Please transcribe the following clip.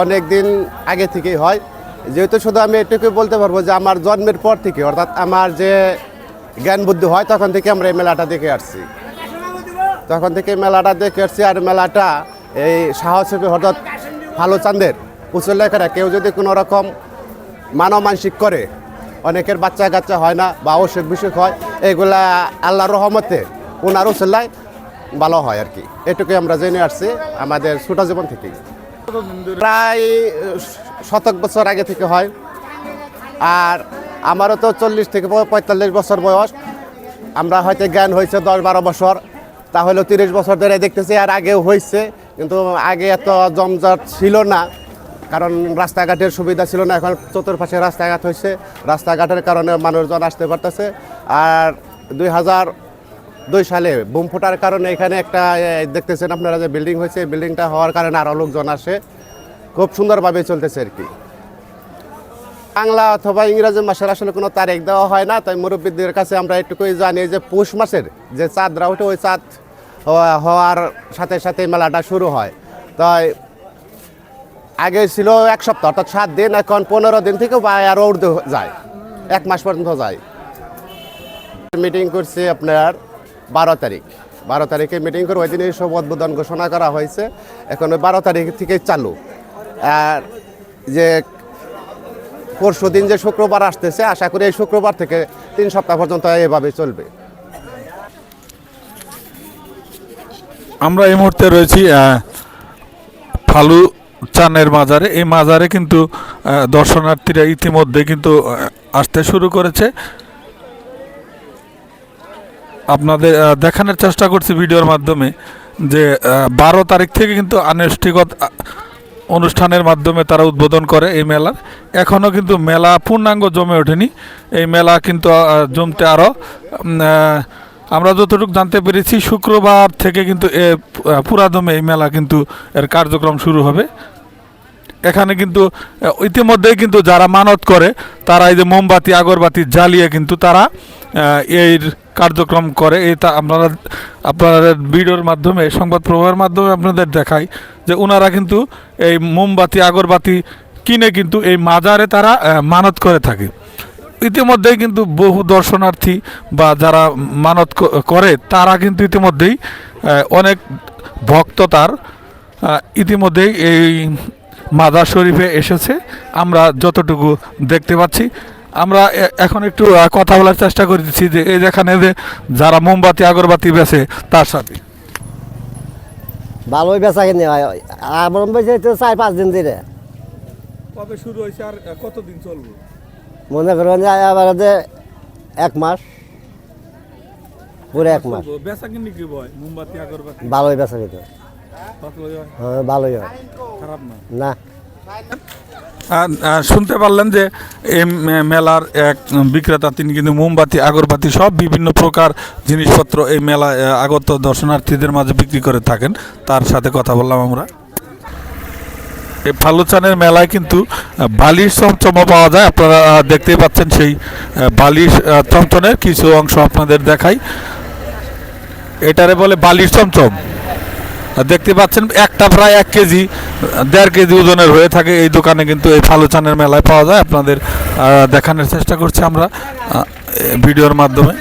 অনেক দিন আগে থেকেই হয়। যেহেতু শুধু আমি এটুকু বলতে পারব যে আমার জন্মের পর থেকে, অর্থাৎ আমার যে জ্ঞান বুদ্ধি হয়, তখন থেকে আমরা এই মেলাটা দেখে আসছি। তখন থেকে মেলাটা দেখে আসছি আর মেলাটা এই সাহসী হঠাৎ ভালো চাঁদের লেখারা কেউ যদি কোনো রকম মানবাংশিক করে, অনেকের বাচ্চা কাচ্চা হয় না বা অসুখ বিসুখ হয়, এগুলা আল্লাহর রহমতে ওনার উসল্লায় ভালো হয় আর কি। এটুকুই আমরা জেনে আসছি আমাদের ছোট জীবন থেকেই। প্রায় শতক বছর আগে থেকে হয়। আর আমারও তো চল্লিশ থেকে পঁয়তাল্লিশ বছর বয়স। আমরা হয়তো জ্ঞান হয়েছে দশ বারো বছর। তাহলে তিরিশ বছর ধরে দেখতেছি, আর আগেও হয়েছে। কিন্তু আগে এত জমজট ছিল না। কারণ রাস্তাঘাটের সুবিধা ছিল না। এখন চতুর্পাশে রাস্তাঘাট হয়েছে। রাস্তাঘাটের কারণে মানুষজন আসতে পারতেছে। আর দুই হাজার দুই সালে বুম ফোটার কারণে এখানে একটা দেখতেছেন আপনারা যে বিল্ডিং হয়েছে বিল্ডিংটা হওয়ার কারণে আরও লোকজন আসে। খুব সুন্দরভাবে চলতেছে আর কি। বাংলা অথবা ইংরেজি মাসের আসলে কোনো তারিখ দেওয়া হয় না, তাই মুরব্বীদের কাছে আমরা এটুকুই জানি যে পৌষ মাসের যে চাঁদরা ওঠে ওই চাঁদ হওয়ার সাথে সাথে মেলাটা শুরু হয়। তাই আগে ছিল এক সপ্তাহ, অর্থাৎ সাত দিন, এখন পনেরো দিন থেকে বা আরও উর্ধ যায়, এক মাস পর্যন্ত যায়। মিটিং করছি আপনার বারো তারিখ। বারো তারিখে মিটিং করে ওই দিনই সব উদ্বোধন ঘোষণা করা হয়েছে। এখন ওই বারো তারিখ থেকে চালু। আর যে পরশু দিন যে শুক্রবার আসতেছে, আশা করি এই শুক্রবার থেকে তিন সপ্তাহ পর্যন্ত এভাবে চলবে। আমরা এই মুহূর্তে রয়েছি ফালু চানের মাজারে। এই মাজারে কিন্তু দর্শনার্থীরা ইতিমধ্যে কিন্তু আসতে শুরু করেছে। আপনাদের দেখানোর চেষ্টা করছি ভিডিওর মাধ্যমে যে বারো তারিখ থেকে কিন্তু আনুষ্ঠানিকত অনুষ্ঠানের মাধ্যমে তারা উদ্বোধন করে এই মেলার এখনও কিন্তু মেলা পূর্ণাঙ্গ জমে ওঠেনি। এই মেলা কিন্তু জমতে আরও আমরা যতটুকু জানতে পেরেছি, শুক্রবার থেকে কিন্তু এ পুরাদমে এই মেলা কিন্তু এর কার্যক্রম শুরু হবে। এখানে কিন্তু ইতিমধ্যেই কিন্তু যারা মানত করে, তারা এই যে মোমবাতি, আগরবাতি জ্বালিয়ে কিন্তু তারা এই কার্যক্রম করে তা আপনারা আপনাদের ভিডিওর মাধ্যমে, সংবাদ প্রবাহের মাধ্যমে আপনাদের দেখাই যে ওনারা কিন্তু এই মোমবাতি, আগরবাতি কিনে কিন্তু এই মাজারে তারা মানত করে থাকে। ইতিমধ্যেই কিন্তু বহু দর্শনার্থী বা যারা মানত করে, তারা কিন্তু ইতিমধ্যেই অনেক ভক্ত তার ইতিমধ্যেই এই মাদার শরীফে এসেছে। আমরা যতটুকু দেখতে পাচ্ছি আমরা এখন একটু কথা বলার চেষ্টা করতেছি যে এই যেখানে যে যারা মোমবাতি আগরবাতি বেছে তার সাথে। ভালোই বেচা কিনে হয়। তো চার পাঁচ দিন ধরে। কবে শুরু হয়েছে আর কতদিন চলবে? মনে করেন যে আবার যে এক মাস। পুরো এক মাস। বেচা কিনি কি বয়? মোমবাতি আগরবাতি? ভালোই বেচা কিনে। হ্যাঁ ভালোই হয়। খারাপ না? না। আহ, শুনতে পারলেন যে এই মেলার এক বিক্রেতা তিনি কিন্তু মোমবাতি আগরবাতি সব বিভিন্ন প্রকার জিনিসপত্র এই আহ, আগত দর্শনার্থীদের মাঝে বিক্রি করে থাকেন। তার সাথে কথা বললাম আমরা। এই ফালুচানের মেলায় কিন্তু বালিশ চমচমও পাওয়া যায়। আপনারা দেখতেই পাচ্ছেন সেই বালিশ চমচমের কিছু অংশ আপনাদের দেখাই। এটারে বলে বালিশ চমচম। দেখতে পাচ্ছেন একটা প্রায় এক কেজি দেড় কেজি ওজনের হয়ে থাকে। এই দোকানে কিন্তু এই ফালুচানের মেলায় পাওয়া যায়। আপনাদের দেখানোর চেষ্টা করছি আমরা ভিডিওর মাধ্যমে।